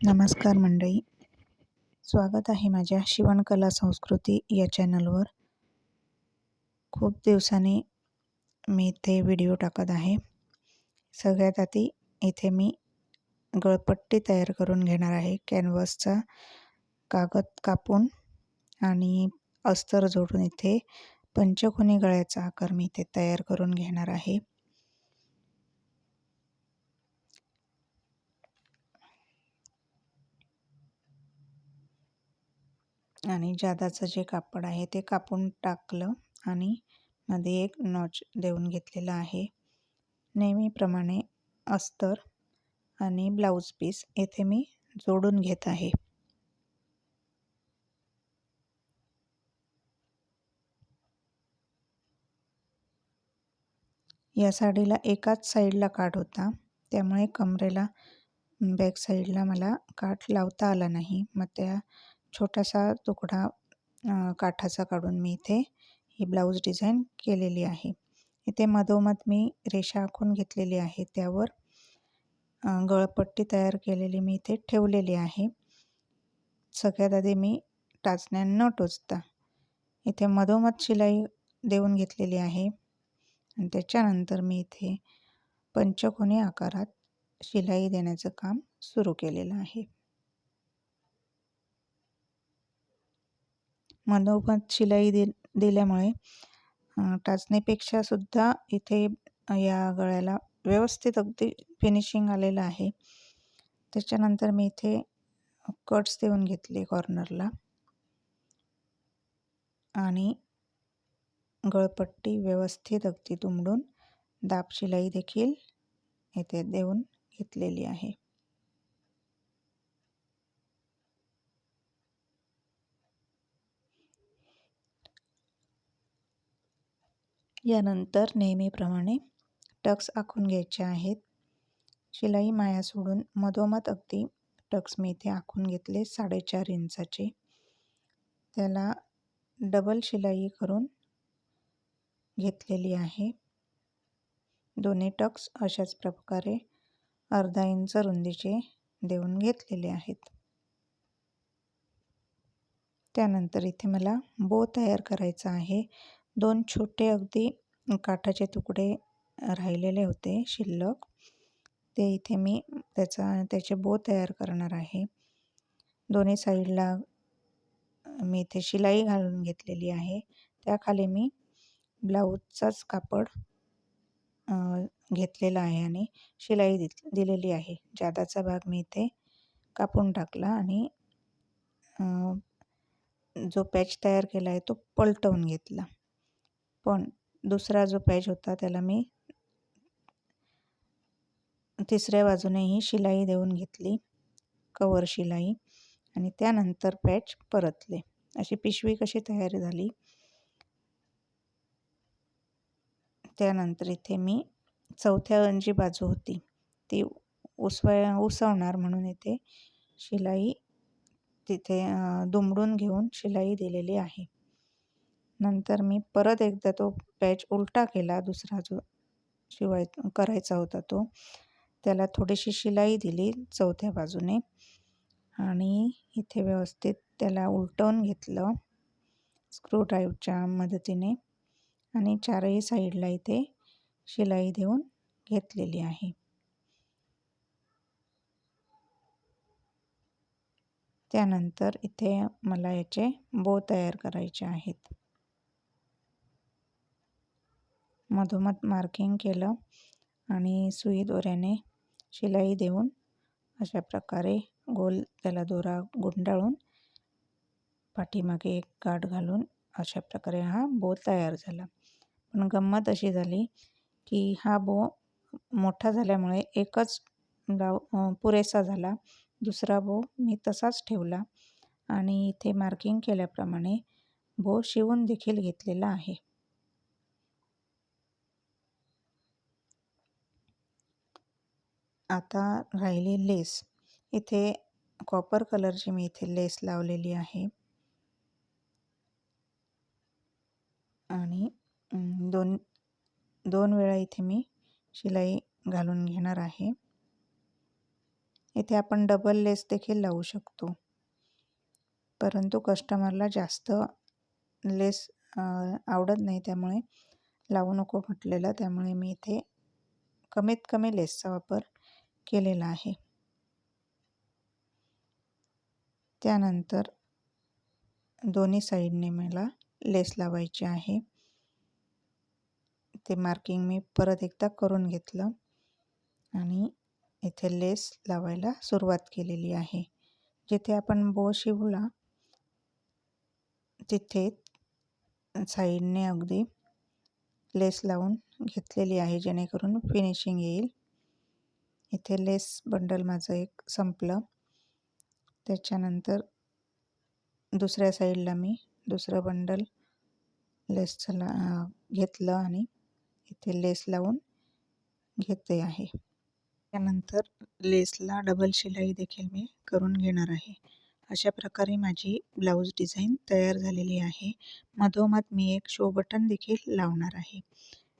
नमस्कार मंडळी. स्वागत आहे माझ्या शिवणकला संस्कृती या चॅनलवर. खूप दिवसांनी मी इथे व्हिडिओ टाकत आहे. सगळ्यात आधी इथे मी गळपट्टी तयार करून घेणार आहे. कॅनव्हसचा कागद कापून आणि अस्तर जोडून इथे पंचकोनी गळ्याचा आकार मी इथे तयार करून घेणार आहे. आणि जादाचं जे कापड आहे ते कापून टाकलं आणि मध्ये एक नॉच देऊन घेतलेला आहे. नेहमीप्रमाणे अस्तर आणि ब्लाऊज पीस येथे मी जोडून घेत आहे. या साडीला एकाच साईडला काठ होता. त्यामुळे कमरेला बॅक साईडला मला काठ लावता आला नाही. मग त्या छोटासा तुकडा काठाचा काढून मी इथे ही ब्लाऊज डिझाईन केलेली आहे. इथे मधोमध मी रेषा आखून घेतलेली आहे. त्यावर गळपट्टी तयार केलेली मी इथे ठेवलेली आहे. सगळ्यात आधी मी टाचण्या न टोचता इथे मधोमध शिलाई देऊन घेतलेली आहे. आणि त्याच्यानंतर मी इथे पंचकोनी आकारात शिलाई देण्याचं काम सुरू केलेलं आहे. मधोमध शिलाई दि दिल्यामुळे टाचणीपेक्षा सुद्धा इथे या गळ्याला व्यवस्थित अगदी फिनिशिंग आलेलं आहे. त्याच्यानंतर मी इथे कट्स देऊन घेतले कॉर्नरला आणि गळपट्टी व्यवस्थित अगदी तुंबडून दाब शिलाई देखील येथे देऊन घेतलेली आहे. यानंतर नेहमीप्रमाणे टक्स आखून घ्यायचे आहेत. शिलाई माया सोडून मधोमध अगदी टक्स मी इथे आखून घेतले साडेचार इंचाचे. त्याला डबल शिलाई करून घेतलेली आहे. दोन्ही टक्स अशाच प्रकारे अर्धा इंच रुंदीचे देऊन घेतलेले आहेत. त्यानंतर इथे मला बो तयार करायचा आहे. दोन छोटे अगदी काठाचे तुकडे राहिलेले होते शिल्लक. ते इथे मी त्याचा त्याचे बो तयार करणार आहे. दोन्ही साईडला मी इथे शिलाई घालून घेतलेली आहे. त्याखाली मी ब्लाऊजचाच कापड घेतलेला आहे आणि शिलाई दि दिलेली आहे. जादाचा भाग मी इथे कापून टाकला आणि जो पॅच तयार केला आहे तो पलटवून घेतला. पण दुसरा जो पॅच होता त्याला मी तिसऱ्या बाजूनेही शिलाई देऊन घेतली. कवर शिलाई. आणि त्यानंतर पॅच परतले. अशी पिशवी कशी तयार झाली? त्यानंतर इथे मी चौथ्या जी बाजू होती. ती उसवाय उसवणार म्हणून इथे शिलाई तिथे दुमडून घेऊन शिलाई दिलेली आहे. नंतर मी परत एकदा तो पॅच उलटा केला दुसरा जो शिवाय करायचा होता तो. त्याला थोडीशी शिलाई दिली चौथ्या बाजूने आणि इथे व्यवस्थित त्याला उलटवून घेतलं स्क्रू ड्राईव्हच्या मदतीने आणि चारही साईडला इथे शिलाई देऊन घेतलेली आहे. त्यानंतर इथे मला याचे बो तयार करायचे आहेत. मधोमध मार्किंग केलं आणि सुई दोऱ्याने शिलाई देऊन अशा प्रकारे गोल त्याला दोरा गुंडाळून पाठीमागे एक गाठ घालून अशा प्रकारे हा बो तयार झाला. पण गंमत अशी झाली की हा बो मोठा झाल्यामुळे एकच लाव पुरेसा झाला. दुसरा बो मी तसाच ठेवला आणि इथे मार्किंग केल्याप्रमाणे बो शिवून देखील घेतलेला आहे. आता राहिली लेस. इथे कॉपर कलरची मी इथे लेस लावलेली आहे. आणि दोन दोन वेळा इथे मी शिलाई घालून घेणार आहे. इथे आपण डबल लेस देखील लावू शकतो. परंतु कस्टमरला जास्त लेस आवडत नाही त्यामुळे लावू नको म्हटलेलं. त्यामुळे मी इथे कमीत कमी लेसचा वापर केलेला आहे. त्यानंतर दोन्ही साईडने मला लेस लावायची आहे. ते मार्किंग मी परत एकदा करून घेतलं आणि इथे लेस लावायला सुरुवात केलेली आहे. जिथे आपण बो शिवला तिथे साईडने अगदी लेस लावून घेतलेली आहे जेणेकरून फिनिशिंग येईल. इथे लेस बंडल माझं एक संपलं. त्याच्यानंतर दुसऱ्या साईडला मी दुसरं बंडल लेसचं ला घेतलं आणि इथे लेस लावून घेते आहे. त्यानंतर लेसला डबल शिलाई देखील मी करून घेणार आहे. अशा प्रकारे माझी ब्लाऊज डिझाईन तयार झालेली आहे. मधोमध मी एक शो बटन देखील लावणार आहे.